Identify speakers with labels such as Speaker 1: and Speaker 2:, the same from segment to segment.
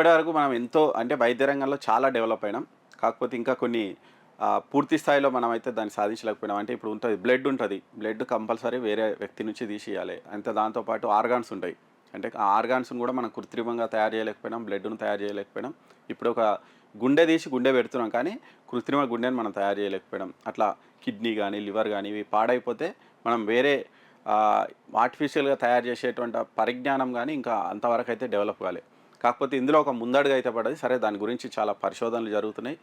Speaker 1: ఇప్పటివరకు మనం ఎంతో అంటే వైద్య రంగంలో చాలా డెవలప్ అయినాం. కాకపోతే ఇంకా కొన్ని పూర్తి స్థాయిలో మనం అయితే దాన్ని సాధించలేకపోయినాం. అంటే ఇప్పుడు ఉంటుంది బ్లడ్ ఉంటుంది. బ్లడ్ కంపల్సరీ వేరే వ్యక్తి నుంచి తీసేయాలి. అంతే దాంతోపాటు ఆర్గాన్స్ ఉంటాయి. అంటే ఆ ఆర్గాన్స్ని కూడా మనం కృత్రిమంగా తయారు చేయలేకపోయినాం బ్లడ్ను తయారు చేయలేకపోయినాం. ఇప్పుడు ఒక గుండె తీసి గుండె పెడుతున్నాం కానీ కృత్రిమ గుండెని మనం తయారు చేయలేకపోయినాం. అట్లా కిడ్నీ కానీ లివర్ కానీ ఇవి పాడైపోతే మనం వేరే ఆర్టిఫిషియల్గా తయారు చేసేటువంటి పరిజ్ఞానం కానీ ఇంకా అంతవరకు అయితే డెవలప్ కాలేదు కాకపోతే ఇందులో ఒక ముందడుగు అయితే పడది. సరే దాని గురించి చాలా పరిశోధనలు జరుగుతున్నాయి.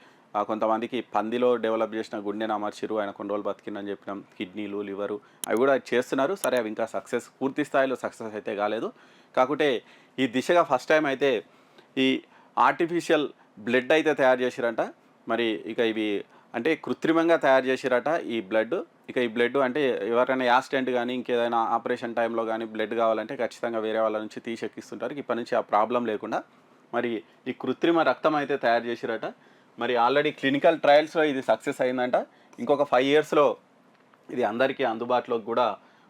Speaker 1: కొంతమందికి పందిలో డెవలప్ చేసిన గుండెను అమర్చిరు ఆయన కొన్ని రోజులు బతికిందని చెప్పినాం. కిడ్నీలు లివరు అవి కూడా చేస్తున్నారు. సరే అవి ఇంకా సక్సెస్ పూర్తి స్థాయిలో సక్సెస్ అయితే కాలేదు. కాకుంటే ఈ దిశగా ఫస్ట్ టైం అయితే ఈ ఆర్టిఫిషియల్ బ్లడ్ అయితే తయారు చేసిరంట. మరి ఇక ఇవి అంటే కృత్రిమంగా తయారు చేసిరట ఈ బ్లడ్ ఇక ఈ బ్లడ్ అంటే ఎవరైనా యాక్సిడెంట్ కానీ ఇంకేదైనా ఆపరేషన్ టైంలో కానీ బ్లడ్ కావాలంటే ఖచ్చితంగా వేరే వాళ్ళ నుంచి తీసి ఎక్కిస్తుంటారు ఇప్పటి నుంచి ఆ ప్రాబ్లం లేకుండా. మరి ఈ కృత్రిమ రక్తం అయితే తయారు చేసిరట. మరి ఆల్రెడీ క్లినికల్ ట్రయల్స్లో ఇది సక్సెస్ అయిందంట. ఇంకొక ఫైవ్ ఇయర్స్లో ఇది అందరికీ అందుబాటులోకి కూడా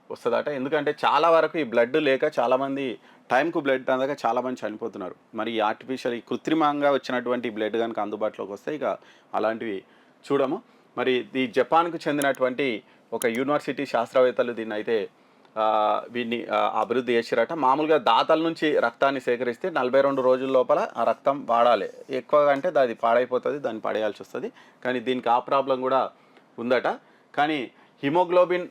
Speaker 1: వస్తుందట. ఎందుకంటే చాలా వరకు ఈ బ్లడ్ లేక చాలామంది టైంకు బ్లడ్ అందక చాలామంది చనిపోతున్నారు. మరి ఈ ఆర్టిఫిషియల్ ఈ కృత్రిమంగా వచ్చినటువంటి బ్లడ్ కనుక అందుబాటులోకి వస్తే ఇక అలాంటివి చూడము. మరి ఈ జపాన్కు చెందినటువంటి ఒక యూనివర్సిటీ శాస్త్రవేత్తలు దీన్ని అయితే ఆ, అభివృద్ధి చేసిరట. మామూలుగా దాతల నుంచి రక్తాన్ని సేకరిస్తే నలభై రెండు రోజుల లోపల ఆ రక్తం వాడాలి. ఎక్కువగా అంటే అది పాడైపోతుంది దాన్ని పడేయాల్సి వస్తుంది. కానీ దీనికి ఆ ప్రాబ్లం కూడా ఉందట. కానీ హిమోగ్లోబిన్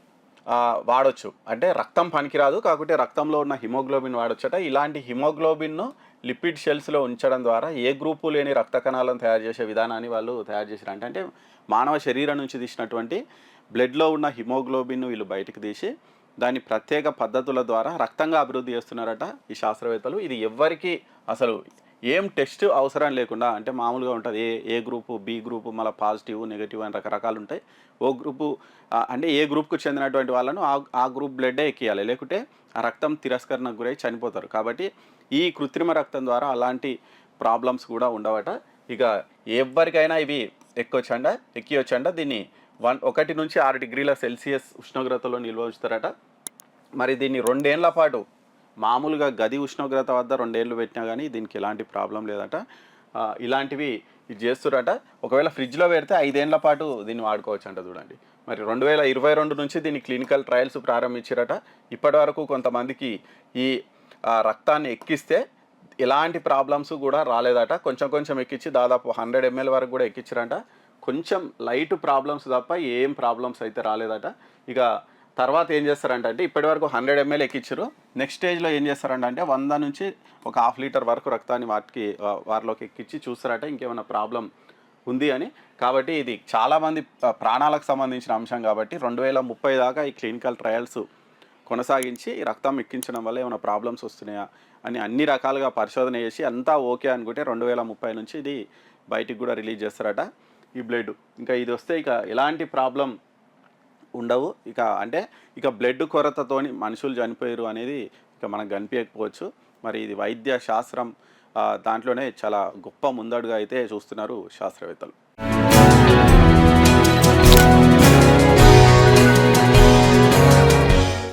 Speaker 1: వాడొచ్చు. అంటే రక్తం పనికిరాదు. కాకుంటే రక్తంలో ఉన్న హిమోగ్లోబిన్ వాడొచ్చట. ఇలాంటి హిమోగ్లోబిన్ను లిపిడ్ షెల్స్లో ఉంచడం ద్వారా ఏ గ్రూపు లేని రక్త కణాలను తయారు చేసే విధానాన్ని వాళ్ళు తయారు చేశారు అంటే అంటే మానవ శరీరం నుంచి తీసినటువంటి బ్లడ్లో ఉన్న హిమోగ్లోబిన్ వీళ్ళు బయటకు తీసి దాన్ని ప్రత్యేక పద్ధతుల ద్వారా రక్తంగా అభివృద్ధి చేస్తున్నారట ఈ శాస్త్రవేత్తలు. ఇది ఎవ్వరికీ అసలు ఏం టెస్ట్ అవసరం లేకుండా అంటే మామూలుగా ఉంటుంది ఏ ఏ గ్రూపు బి గ్రూపు మళ్ళీ పాజిటివ్ నెగిటివ్ అని రకరకాలు ఉంటాయి. ఓ గ్రూపు అంటే ఏ గ్రూప్కు చెందినటువంటి వాళ్ళను ఆ ఆ గ్రూప్ బ్లడ్డే ఎక్కియాలి. లేకుంటే ఆ రక్తం తిరస్కరణకు గురై చనిపోతారు. కాబట్టి ఈ కృత్రిమ రక్తం ద్వారా అలాంటి ప్రాబ్లమ్స్ కూడా ఉండవట. ఇక ఎవరికైనా ఇవి ఎక్కొచ్చండ ఎక్కివచ్చండ దీన్ని వన్ ఒకటి నుంచి ఆరు డిగ్రీల సెల్సియస్ ఉష్ణోగ్రతలో నిల్వ ఉంచుతారట. మరి దీన్ని రెండేళ్ళ పాటు మామూలుగా గది ఉష్ణోగ్రత వద్ద రెండేళ్ళు పెట్టినా కానీ దీనికి ఎలాంటి ప్రాబ్లం లేదట. ఇలాంటివి ఇది చేస్తురట ఒకవేళ ఫ్రిడ్జ్లో పెడితే ఐదేళ్ళ పాటు దీన్ని వాడుకోవచ్చు అంట చూడండి. మరి రెండు వేల ఇరవై రెండు నుంచి దీన్ని క్లినికల్ ట్రయల్స్ ప్రారంభించారట ఇప్పటి వరకు కొంతమందికి ఈ రక్తాన్ని ఎక్కిస్తే ఎలాంటి ప్రాబ్లమ్స్ కూడా రాలేదట. కొంచెం కొంచెం ఎక్కించి దాదాపు హండ్రెడ్ ఎంఎల్ వరకు కూడా ఎక్కించారంట కొంచెం లైట్ ప్రాబ్లమ్స్ తప్ప ఏం ప్రాబ్లమ్స్ అయితే రాలేదట. ఇక తర్వాత ఏం చేస్తారంటే అంటే ఇప్పటివరకు హండ్రెడ్ ఎంఎల్ ఎక్కిచ్చారు నెక్స్ట్ స్టేజ్లో ఏం చేస్తారంటే అంటే వంద నుంచి ఒక హాఫ్ లీటర్ వరకు రక్తాన్ని వాటికి వారిలోకి ఎక్కించి చూస్తారట ఇంకేమైనా ప్రాబ్లం ఉంది అని. కాబట్టి ఇది చాలామంది ప్రాణాలకు సంబంధించిన అంశం కాబట్టి రెండు వేల ముప్పై దాకా ఈ క్లినికల్ ట్రయల్స్ కొనసాగించి ఈ రక్తం ఎక్కించడం వల్ల ఏమైనా ప్రాబ్లమ్స్ వస్తున్నాయా అని అన్ని రకాలుగా పరిశోధన చేసి అంతా ఓకే అనుకుంటే రెండు వేల ముప్పై నుంచి ఇది బయటికి కూడా రిలీజ్ చేస్తారట ఈ బ్లడ్. ఇంకా ఇది వస్తే ఇక ఎలాంటి ప్రాబ్లం ఉండవు. ఇక అంటే ఇక బ్లడ్ కొరతతోని మనుషులు చనిపోయారు అనేది ఇక మనకు కనిపించకపోవచ్చు. మరి ఇది వైద్య శాస్త్రం దాంట్లోనే చాలా గొప్ప ముందడుగా అయితే చూస్తున్నారు శాస్త్రవేత్తలు.